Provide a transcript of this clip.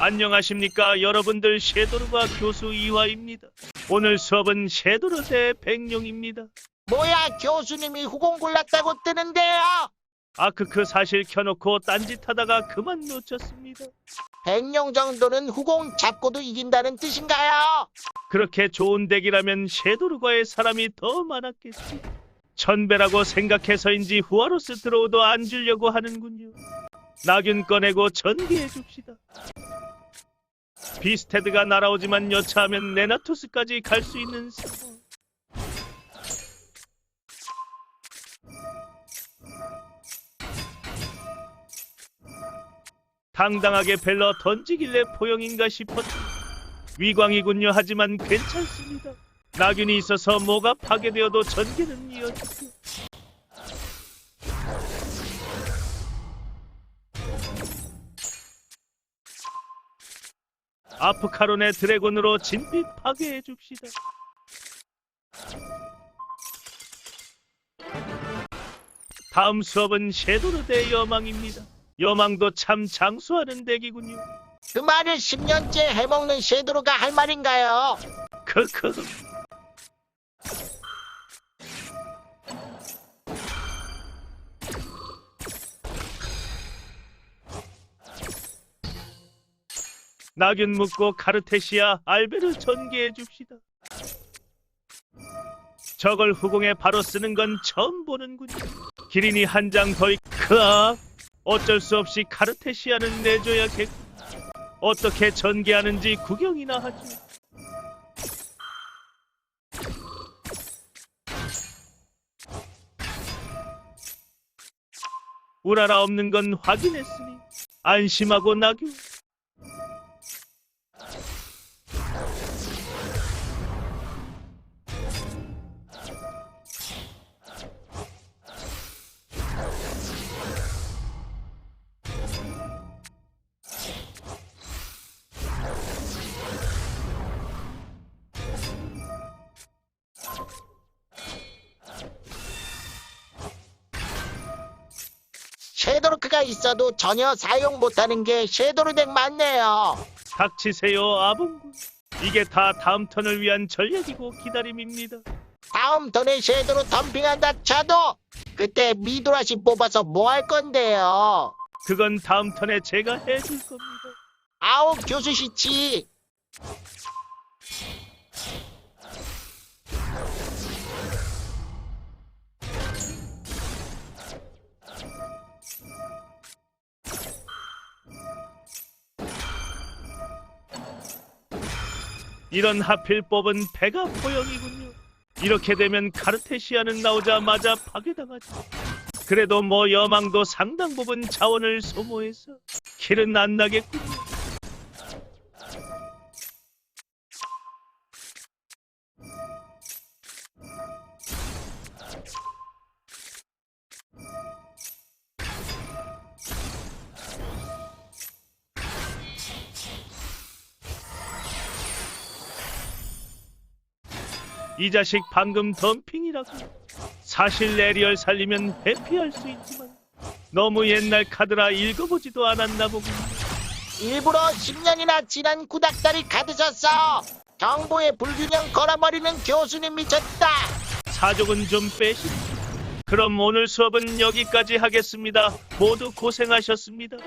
안녕하십니까 여러분들 셰도르가 교수 이화입니다. 오늘 수업은 셰도르 대 백룡입니다. 뭐야 교수님이 후공 골랐다고 뜨는데요 아크크 사실 켜놓고 딴짓하다가 그만 놓쳤습니다. 백룡 정도는 후공 잡고도 이긴다는 뜻인가요? 그렇게 좋은 덱이라면 셰도르과의 사람이 더 많았겠지. 천배라고 생각해서인지 후아로스 들어오도 안 주려고 하는군요. 낙윤 꺼내고 전개해 줍시다. 비스테드가 날아오지만 여차하면 네나토스까지 갈 수 있는 상황. 당당하게 벨러 던지길래 포용인가 싶었. 위광이군요. 하지만 괜찮습니다. 낙윤이 있어서 뭐가 파괴되어도 전개는 이어지죠. 아프카론의 드래곤으로 진빛 파괴해 줍시다. 다음 수업은 섀도르 대 여망입니다. 여망도 참 장수하는 덱이군요. 그 말을 10년째 해먹는 섀도르가 할 말인가요? 크크. 낙윤 묶고 카르테시아 알베를 전개해 줍시다. 저걸 후공에 바로 쓰는 건 처음 보는군요. 기린이 한 장더 크아 어쩔 수 없이 카르테시아는 내줘야겠고 어떻게 전개하는지 구경이나 하죠. 우라라 없는 건 확인했으니 안심하고 나규. 섀도르크가 있어도 전혀 사용 못하는 게 섀도르 덱 맞네요 닥치세요 아봉군. 이게 다 다음 턴을 위한 전략이고 기다림입니다. 다음 턴에 섀도르 덤핑한다 쳐도 그때 미도라시 뽑아서 뭐 할 건데요 그건 다음 턴에 제가 해줄 겁니다. 아우 교수 씨치 이런 하필 뽑은 배가 포영이군요. 이렇게 되면 카르테시아는 나오자마자 파괴당하죠. 그래도 뭐 여망도 상당 부분 자원을 소모해서 킬은 안 나겠군요. 이 자식 방금 덤핑이라고. 사실 레리얼 살리면 회피할 수 있지만 너무 옛날 카드라 읽어보지도 않았나 보군요. 일부러 10년이나 지난 구닥다리 가드셨어 정보의 불균형 걸어버리는 교수님 미쳤다 사족은 좀 빼시죠. 그럼 오늘 수업은 여기까지 하겠습니다. 모두 고생하셨습니다.